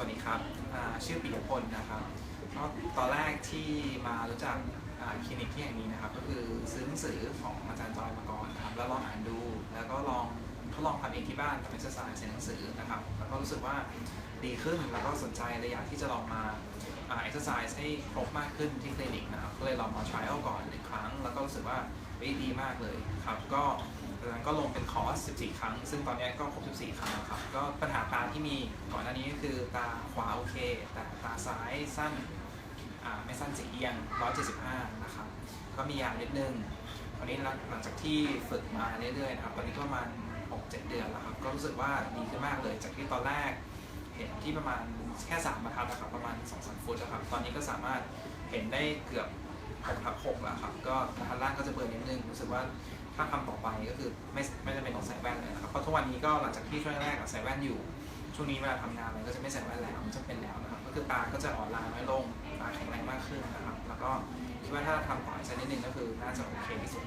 สวัสดีครับชื่อปิยพลนะครับก็ตอนแรกที่มารู้จักคลินิกที่แห่งนี้นะครับ ก็คือซื้อหนังสือของอาจารย์จอยมาก่อนนะครับ แล้วลองอ่านดู แล้วก็ลองทดลองทำเองที่บ้านกับเอ็กซ์ไซส์ในหนังสือนะครับ แล้วก็รู้สึกว่าดีขึ้น แล้วก็สนใจเลยอยากที่จะลองมาเอ็กซ์ไซส์ให้ครบมากขึ้นที่คลินิกนะครับ ก็เลยลองมา trial ก่อนหนึ่งครั้ง แล้วก็รู้สึกว่าเฮ้ยดีมากเลยครับ ก็จากนั้นก็ลงเป็นคอร์ส 14 ครั้ง ซึ่งตอนนี้ก็ครบ 14 ครั้งแล้วครับ ก็ปัญหาตา ที่มีก่อนหน้านี้ก็คือตาขวาโอเค แต่ตาซ้ายสั้นไม่สั้นสีเอียง 175 นะครับ ก็มียานิดนึงตอนนี้หลังจากที่ฝึกมาเรื่อยๆนะครับ ตอนนี้ก็ประมาณ 6-7 เดือนแล้วครับ ก็รู้สึกว่าดีขึ้นมากเลย จากที่ตอนแรกเห็นที่ประมาณแค่3บรรทัดนะครับประมาณ2-3ฟุตนะครับ ตอนนี้ก็สามารถเห็นได้เกือบ6ทับ6แล้วครับ ก็บรรทัดล่างก็จะเบลอนิดนึง รู้สึกว่าถ้าทำต่อไปก็คือไม่ไม่จำเป็นต้องใส่แว่นเลยนะครับ เพราะทุกวันนี้ก็หลังจากที่ช่วงแรกใส่แว่นอยู่ ช่วงนี้เวลาทำงานอะไรก็จะไม่ใส่แว่นแล้วมันจะเป็นแล้วนะครับก็คือตาก็จะอ่อนล้าน้อยลงตาแข็งแรงมากขึ้นนะครับ แล้วก็คิดว่าถ้าทำต่ออีกสักนิดนึงก็คือน่าจะโอเคที่สุด